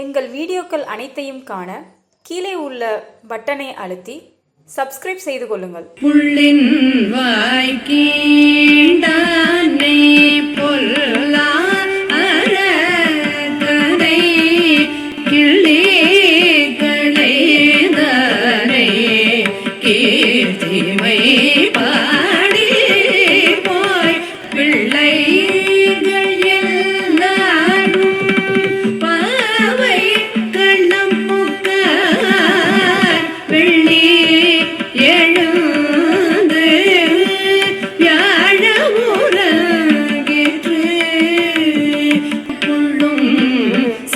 எங்கள் வீடியோக்கள் அனைத்தையும் காண கீழே உள்ள பட்டனை அழுத்தி சப்ஸ்கிரைப் செய்து கொள்ளுங்கள். புள்ளின் வாய்க்கீண்டானே பொல்லா அரக்கனை கிள்ளி களைதனை கீர்த்திமை பார்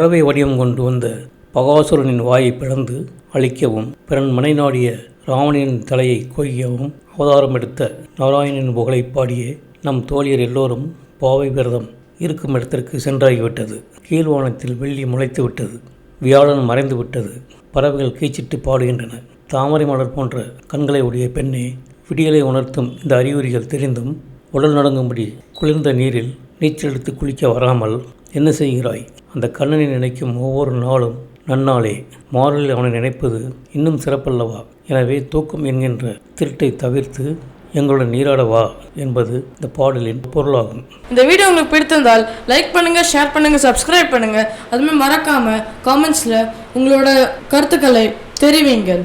பறவை வடிவம் கொண்டு வந்த பகாசுரனின் வாயை பிளந்து அழிக்கவும் பிறன் மனை நாடிய ராவணனின் தலையை கொய்யவும் அவதாரம் எடுத்த நாராயணனின் புகழை பாடிய நம் தோழியர் எல்லோரும் பாவை விரதம் இருக்கும் இடத்திற்கு சென்றாகிவிட்டது. கீழ்வானத்தில் வெள்ளி முளைத்து விட்டது. வியாழன் மறைந்து விட்டது. பறவைகள் கீச்சிட்டு பாடுகின்றன. தாமரை மலர் போன்ற கண்களை உடைய பெண்ணே விடியலை உணர்த்தும் இந்த அறிகுறிகள் தெரிந்தும் உடல் நடுங்கும்படி குளிர்ந்த நீரில் நீச்சல் எடுத்து குளிக்க வராமல் என்ன செய்கிறாய்? அந்த கண்ணனை நினைக்கும் ஒவ்வொரு நாளும் நன்னாளே மாறலில் அவனை நினைப்பது இன்னும் சிறப்பல்லவா? எனவே தூக்கம் என்கின்ற திருட்டை தவிர்த்து எங்களுடன் நீராட வா என்பது இந்த பாடலின் பொருளாகும். இந்த வீடியோ உங்களுக்கு பிடித்திருந்தால் லைக் பண்ணுங்க ஷேர் பண்ணுங்க சப்ஸ்கிரைப் பண்ணுங்க. அதுமாதிரி மறக்காம காமெண்ட்ஸ்ல உங்களோட கருத்துக்களை தெரிவிங்கள்.